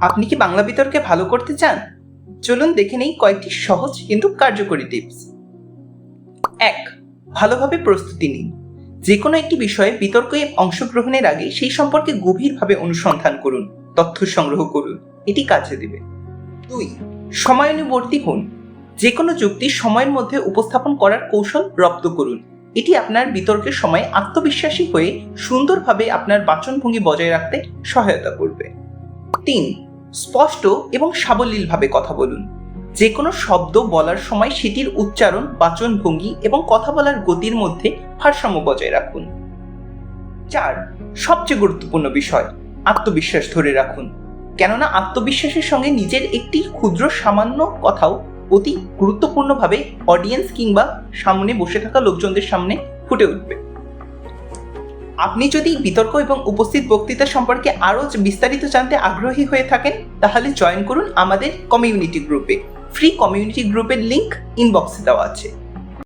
আপনি কি বাংলা বিতর্কে ভালো করতে চান? চলুন দেখে নেই কয়েকটি সহজ কিন্তু কার্যকরী টিপস। এক, ভালোভাবে প্রস্তুতি নিন। যে কোনো একটি বিষয়ে বিতর্কে অংশগ্রহণের আগে সেই সম্পর্কে গভীরভাবে অনুসন্ধান করুন, তথ্য সংগ্রহ করুন, এটি কাজে দেবে। দুই, সময়ানুবর্তী হন। যে কোনো যুক্তি সময়ের মধ্যে উপস্থাপন করার কৌশল রপ্ত করুন। এটি আপনার বিতর্কের সময় আত্মবিশ্বাসী হয়ে সুন্দরভাবে আপনার বাচনভঙ্গি বজায় রাখতে সহায়তা করবে। তিন স্পষ্ট এবং সাবলীলভাবে কথা বলুন। যে কোনো শব্দ বলার সময় সেটির উচ্চারণ বাচনভঙ্গি এবং কথা বলার গতির মধ্যে ভারসাম্য বজায় রাখুন। চার, সবচেয়ে গুরুত্বপূর্ণ বিষয়, আত্মবিশ্বাস ধরে রাখুন। কেননা আত্মবিশ্বাসের সঙ্গে নিজের একটি ক্ষুদ্র সামান্য কথাও অতি গুরুত্বপূর্ণভাবে অডিয়েন্স কিংবা সামনে বসে থাকা লোকজনদের সামনে ফুটে উঠবে। আপনি যদি বিতর্ক এবং উপস্থিত বক্তৃতা সম্পর্কে আরও বিস্তারিত জানতে আগ্রহী হয়ে থাকেন, তাহলে জয়েন করুন আমাদের কমিউনিটি গ্রুপে ফ্রি কমিউনিটি গ্রুপের লিঙ্ক ইনবক্সে দেওয়া আছে।